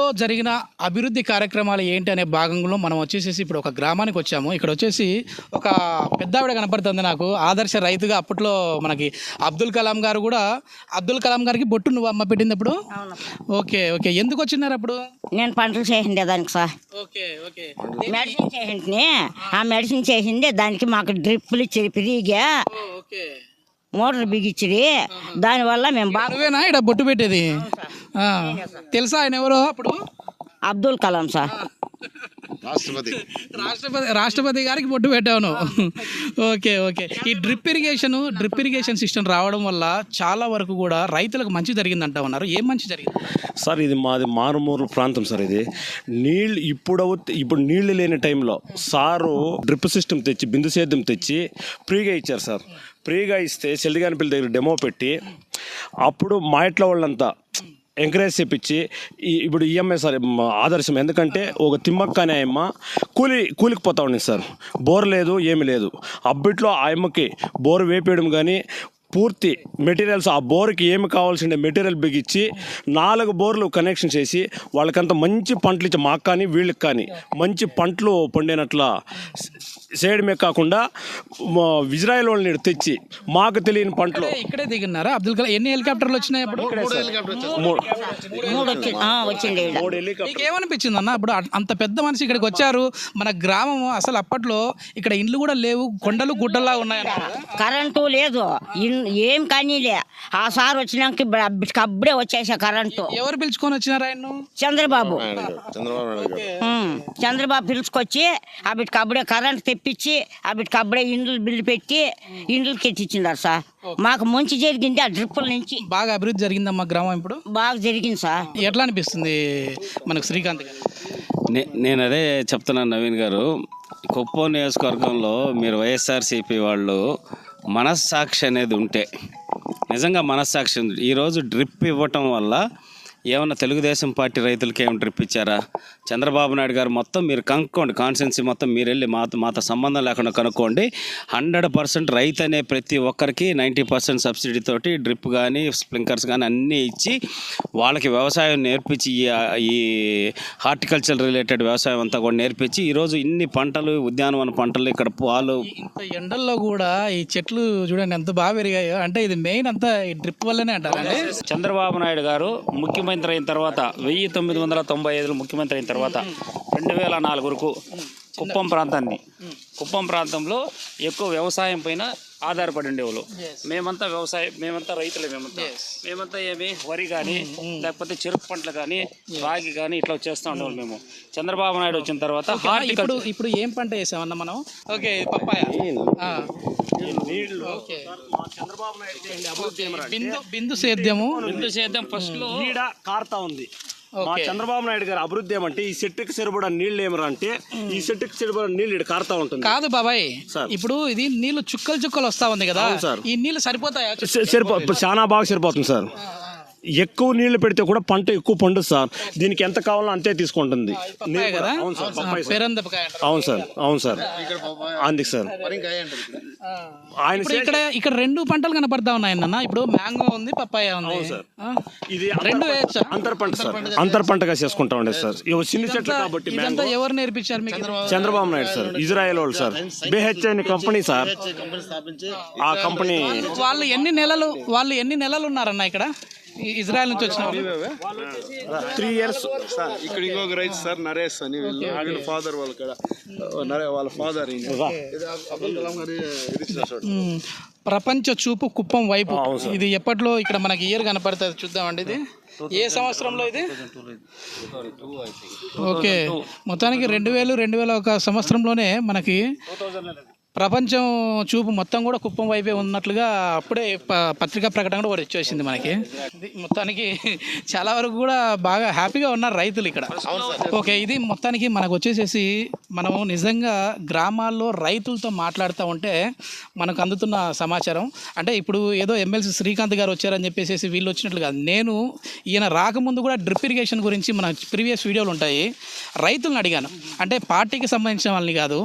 గ్రామంలో జరిగిన అభివృద్ధి కార్యక్రమాలు ఏంటి అనే భాగంలో మనం వచ్చేసేసి ఇప్పుడు ఒక గ్రామానికి వచ్చాము. ఇక్కడ వచ్చేసి ఒక పెద్ద ఆవిడ కనపడుతుంది నాకు. ఆదర్శ రైతుగా అప్పట్లో మనకి అబ్దుల్ కలాం గారు కూడా అబ్దుల్ కలాం గారికి బొట్టు నువ్వు అమ్మ పెట్టింది అప్పుడు ఓకే ఓకే. ఎందుకు వచ్చినారు అప్పుడు? నేను పంటలు చేసిండే దానికి సార్. Okay okay. మెడిసిన్ చేసింది ఆ మెడిసిన్ చేసింది దానికి మాకు డ్రిప్పులు ఇచ్చేది ఫ్రీగా ఓకే. మోటార్ బిగించిది దానివల్ల మేము బాగా బొట్టు పెట్టేది? తెలుసా ఆయన ఎవరో అప్పుడు? అబ్దుల్ కలాం సార్. రాష్ట్రపతి. రాష్ట్రపతి రాష్ట్రపతి గారికి బొట్టు పెట్టాను ఓకే ఓకే. ఈ drip irrigation drip irrigation system రావడం వల్ల చాలా వరకు కూడా రైతులకు మంచి జరిగిందంట ఉన్నారు ఏం మంచి జరిగింది? సార్ ఇది మాది మారుమూరు ప్రాంతం సార్ ఇది. నీళ్ళు ఇప్పుడు ఇప్పుడు నీళ్ళు లేని టైంలో సారు డ్రిప్ సిస్టమ్ తెచ్చి బిందు సేద్యం తెచ్చి ఫ్రీగా ఇచ్చారు సార్. ఫ్రీగా ఇస్తే చెల్లిగానిపల్లి దగ్గర డెమో పెట్టి అప్పుడు మా ఇంట్లో వాళ్ళంతా ఎంకరేజ్ చేపించి ఇప్పుడు ఈఎంఐ సార్ ఆదర్శం. ఎందుకంటే ఒక తిమ్మక్క అనే ఆయమ్మ కూలి కూలికి పోతా ఉండింది సార్. బోర్ లేదు ఏమి లేదు. అబ్బిట్లో ఆ అమ్మకి బోర్ వేపేయడం కానీ పూర్తి మెటీరియల్స్ ఆ బోర్కి ఏమి కావాల్సిన మెటీరియల్ బిగించి నాలుగు బోర్లు కనెక్షన్ చేసి వాళ్ళకంత మంచి పంటలు ఇచ్చే మాకు కానీ వీళ్ళకి కానీ మంచి పంటలు పండినట్ల చేయడమే కాకుండా ఇజ్రాయెల్ వాళ్ళని తెచ్చి మాకు తెలియని పంటలు. ఇక్కడే- దిగున్నారా? అబ్దుల్ కలాం ఎన్ని హెలికాప్టర్లు వచ్చినాయి అప్పుడు? ఏమనిపించింది అన్న? అప్పుడు అంత పెద్ద మనిషి ఇక్కడికి వచ్చారు. మన గ్రామం అసలు అప్పట్లో ఇక్కడ ఇండ్లు కూడా లేవు కొండలు గుడ్డల్లా ఉన్నాయన్న కరెంటు లేదు. ఇన్- ఏం కానీలే. ఆ సార్ వచ్చినాక ఇప్పుడు అప్పుడే వచ్చేసా కరెంటు. ఎవరు పిలుచుకొని వచ్చినారు ఆయన చంద్రబాబు చంద్రబాబు ఉమ్, పిలుచుకొచ్చి అవిటికి అప్పుడే కరెంట్ తెప్పించి అవిటికి అప్పుడే ఇండ్లు బిల్లు పెట్టి ఇండ్లు కెట్టించిండారు సార్. మాకు మంచి జరిగింది ఆ డ్రిప్పుల నుంచి. బాగా అభివృద్ధి జరిగిందమ్మా గ్రామం ఇప్పుడు? బాగా జరిగింది సార్. ఎట్లా అనిపిస్తుంది మనకు శ్రీకాంత్ గారు? నే నేను అదే చెప్తున్నాను నవీన్ గారు. కుప్పం నియోజకవర్గంలో మీరు వైఎస్ఆర్సీపీ వాళ్ళు మనస్సాక్షి అనేది ఉంటే నిజంగా మనస్సాక్షి ఈరోజు డ్రిప్ ఇవ్వటం వల్ల ఏమన్నా తెలుగుదేశం పార్టీ రైతులకి ఏమైనా డ్రిప్ ఇచ్చారా? చంద్రబాబు నాయుడు గారు మొత్తం మీరు కనుక్కోండి కాన్స్టెన్సీ మొత్తం మీరు వెళ్ళి మాతో మాతో సంబంధం లేకుండా కనుక్కోండి. హండ్రెడ్ పర్సెంట్ రైతు అనే ప్రతి ఒక్కరికి నైంటీ పర్సెంట్ సబ్సిడీ తోటి డ్రిప్ కానీ స్ప్రింకర్స్ కానీ అన్నీ ఇచ్చి వాళ్ళకి వ్యవసాయం నేర్పించి ఈ ఈ హార్టికల్చర్ రిలేటెడ్ వ్యవసాయం అంతా కూడా నేర్పించి ఈరోజు ఇన్ని పంటలు ఉద్యానవన పంటలు ఇక్కడ పాలు ఇంత ఎండల్లో కూడా ఈ చెట్లు చూడండి ఎంత బాగా పెరిగాయో. అంటే ఇది మెయిన్ అంతా ఈ డ్రిప్ వల్లనే అంటారండి చంద్రబాబు నాయుడు గారు ముఖ్యమంత్రి అయిన తర్వాత వెయ్యి తొమ్మిది వందల తొంభై ఐదులో ముఖ్యమంత్రి అయిన తర్వాత రెండు వేల నాలుగు వరకు కుప్పం ప్రాంతాన్ని. కుప్పం ప్రాంతంలో ఎక్కువ వ్యవసాయం పైన ఆధారపడి ఉండేవాళ్ళు. మేమంతా వ్యవసాయం మేమంతా రైతులే మేమంతా. మేమంతా ఏమి వరి కానీ లేకపోతే చెరుకు పంటలు కానీ రాగి కానీ ఇట్లా చేస్తూ ఉండేవాళ్ళు మేము. చంద్రబాబు నాయుడు వచ్చిన తర్వాత ఇప్పుడు ఇప్పుడు ఏం పంట వేసామన్నా మనం? Okay papaya. బిందు బిందు సేద్యము? బిందు సేద్యం ఫస్ట్లో ఈడ కారుతా ఉంది. మా. చంద్రబాబు నాయుడు గారు అభివృద్ధి ఏమంటే ఈ చెట్టుకి సరిపడా నీళ్ళు ఏమరా అంటే ఈ చెట్టుకి సరిపడా నీళ్ళు ఇక్కడ కారుతా ఉంటుంది. కాదు బాబాయ్ సార్. ఇప్పుడు ఇది నీళ్ళు చుక్కలు చుక్కలు వస్తా ఉంది కదా. ఈ నీళ్ళు సరిపోతాయా? సరిపో చాలా బాగా సరిపోతుంది సార్. ఎక్కువ నీళ్ళు పెడితే కూడా పంట ఎక్కువ పండు సార్. దీనికి ఎంత కావాలో అంతే తీసుకుంటుంది. అవును సార్ పప్పాయి సార్. పేరందపకాయ అంటారు. అవును సార్ అవును సార్. అందుకు సార్. ఆ. ఆయన ఇప్పుడు ఇక్కడ ఇక్కడ రెండు పంటలు కనపడతా ఉన్నాయి అన్న ఇప్పుడు మ్యాంగో ఉంది పప్పాయ ఉంది. సార్. ఆ. ఇది రెండు వేయచ్చా? అంతర్ పంట సార్. అంతర్ పంటగా చేసుకుంటా ఉండేది సార్. ఇవి చిన్న చెట్లు కాబట్టి ఇదంతా ఎవరు నేర్పించారు మీకు? చంద్రబాబు నాయుడు సార్. ఇజ్రాయెల్ వాళ్ళు సార్. బిహెచ్ అనే కంపెనీ సార్. ఆ కంపెనీ వాళ్ళు ఎన్ని నెలలు వాళ్ళు ఎన్ని నెలలు ఉన్నారన్న ఇక్కడ? ఇజ్రాయెల్ నుంచి వచ్చిన వాళ్ళు? త్రీ ఇయర్స్ సార్ ఇక్కడ ఇంకొక రైతు సార్ నరేష్ అని వీళ్ళు. ఫాదర్ వాళ్ళ కాడ. వాళ్ళ ఫాదర్. ప్రపంచ చూపు కుప్పం వైపు. ఇది ఎప్పట్లో ఇక్కడ మనకి ఇయర్ కనపడుతుంది చూద్దామండి ఇది. ఏ సంవత్సరంలో ఇది? ఓకే. మొత్తానికి రెండు వేలు రెండు వేల ఒక సంవత్సరంలోనే మనకి ప్రపంచం చూపు మొత్తం కూడా కుప్పం వైపే ఉన్నట్లుగా అప్పుడే పత్రికా ప్రకటన కూడా ఒకటి వచ్చేసింది మనకి. మొత్తానికి చాలా వరకు కూడా బాగా హ్యాపీగా ఉన్నారు రైతులు ఇక్కడ. ఓకే ఇది మొత్తానికి మనకు వచ్చేసేసి మనం నిజంగా గ్రామాల్లో రైతులతో మాట్లాడుతూ ఉంటే మనకు అందుతున్న సమాచారం. అంటే ఇప్పుడు ఏదో ఎమ్మెల్సీ శ్రీకాంత్ గారు వచ్చారని చెప్పేసి వీళ్ళు వచ్చినట్లు కాదు. నేను ఈయన రాకముందు కూడా డ్రిప్ ఇరిగేషన్ గురించి మన ప్రీవియస్ వీడియోలు ఉంటాయి. రైతులను అడిగాను. అంటే పార్టీకి సంబంధించిన వాళ్ళని కాదు.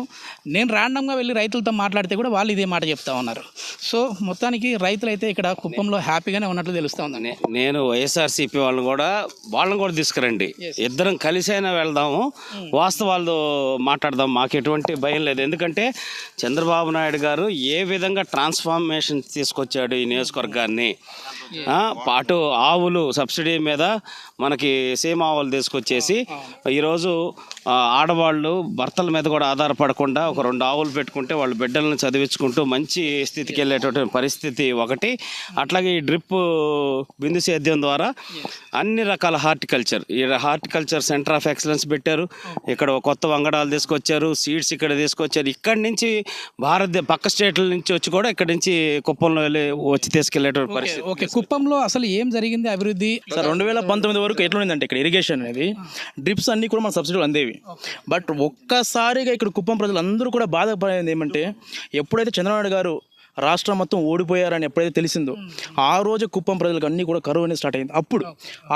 నేను ర్యాండమ్గా వెళ్ళి రైతులతో రైతులతో మాట్లాడితే కూడా వాళ్ళు ఇదే మాట చెప్తా ఉన్నారు. సో మొత్తానికి రైతులు అయితే ఇక్కడ కుప్పంలో హ్యాపీగానే ఉన్నట్లు తెలుస్తూ ఉందండి. నేను వైఎస్ఆర్సీపీ వాళ్ళని కూడా వాళ్ళని కూడా తీసుకురండి. ఇద్దరం కలిసైనా వెళ్దాము. వాస్తవాలు మాట్లాడదాం. మాకు ఎటువంటి భయం లేదు. ఎందుకంటే చంద్రబాబు నాయుడు గారు ఏ విధంగా ట్రాన్స్ఫార్మేషన్ తీసుకొచ్చాడు ఈ నియోజకవర్గాన్ని? పాటు ఆవులు సబ్సిడీ మీద మనకి సీమ ఆవులు తీసుకొచ్చేసి ఈరోజు ఆడవాళ్ళు భర్తల మీద కూడా ఆధారపడకుండా ఒక రెండు ఆవులు పెట్టుకుంటే వాళ్ళ బిడ్డలను చదివించుకుంటూ మంచి స్థితికి వెళ్ళేటటువంటి పరిస్థితి ఒకటి. అట్లాగే ఈ డ్రిప్ బిందు సేద్యం ద్వారా అన్ని రకాల హార్టికల్చర్ ఈ హార్టికల్చర్ సెంటర్ ఆఫ్ ఎక్సలెన్స్ పెట్టారు. ఇక్కడ కొత్త వంగడాలు తీసుకొచ్చారు సీడ్స్ ఇక్కడ తీసుకొచ్చారు. ఇక్కడి నుంచి భారత పక్క స్టేట్ల నుంచి వచ్చి కూడా ఇక్కడ నుంచి కుప్పంలో వెళ్ళి వచ్చి తీసుకెళ్ళేటువంటి పరిస్థితి ఓకే. కుప్పంలో అసలు ఏం జరిగింది అభివృద్ధి? సార్ రెండు వేల పంతొమ్మిది వరకు ఎట్లుండిందంటే ఇక్కడ ఇరిగేషన్ అనేది డ్రిప్స్ అన్ని కూడా మన సబ్సిడీలు అందేవి. బట్ ఒక్కసారిగా ఇక్కడ కుప్పం ప్రజలు అందరూ కూడా బాధపడేది ఏమంటే ఎప్పుడైతే చంద్రబాబు గారు రాష్ట్రం మొత్తం ఓడిపోయారని ఎప్పుడైతే తెలిసిందో ఆ రోజు కుప్పం ప్రజలకు అన్ని కూడా కరువు అనేది స్టార్ట్ అయింది. అప్పుడు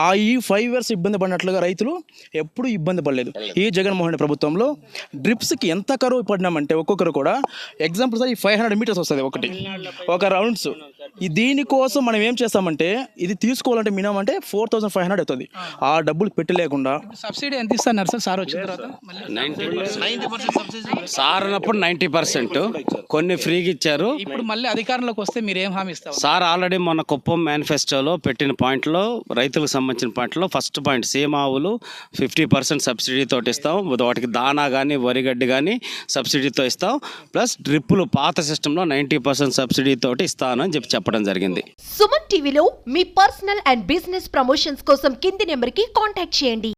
ఆ ఈ ఫైవ్ ఇయర్స్ ఇబ్బంది పడినట్లుగా రైతులు ఎప్పుడూ ఇబ్బంది పడలేదు. ఈ జగన్మోహన్ రెడ్డి ప్రభుత్వంలో డ్రిప్స్కి ఎంత కరువు పడినామంటే ఒక్కొక్కరు కూడా ఎగ్జాంపుల్ సార్ ఈ ఫైవ్ హండ్రెడ్ మీటర్స్ వస్తుంది ఒకటి. ఒక రౌండ్స్ దీనికోసం మనం ఏం చేస్తామంటే ఇది తీసుకోవాలంటే మినిమం అంటే ఫోర్ థౌసండ్ ఫైవ్ హండ్రెడ్ అవుతుంది. ఆ డబ్బులు పెట్టలేకుండా సబ్సిడీ ఎంత ఇస్తున్నారు సార్? సార్ వచ్చిన తర్వాత సార్ అన్నప్పుడు నైంటీ పర్సెంట్. కొన్ని ఫ్రీగా ఇచ్చారు. ఇప్పుడు మళ్ళీ అధికారంలోకి వస్తే మీరు ఏం హామీ ఇస్తారు? సార్ ఆల్రెడీ మొన్న కుప్పం మేనిఫెస్టోలో పెట్టిన పాయింట్లో రైతులకు సంబంధించిన పాయింట్లో ఫస్ట్ పాయింట్ సేమ్ ఆవులు ఫిఫ్టీ పర్సెంట్ సబ్సిడీతో ఇస్తాం. వాటికి దానా కానీ వరిగడ్డి కానీ సబ్సిడీతో ఇస్తాం. ప్లస్ డ్రిప్పులు పాత సిస్టంలో నైంటీ పర్సెంట్ సబ్సిడీతో ఇస్తాను అని చెప్పి చెప్పడం జరిగింది. సుమన్ టీవీలో మీ పర్సనల్ అండ్ బిజినెస్ ప్రమోషన్స్ కోసం కింది నెంబర్కి కాంటాక్ట్ చేయండి.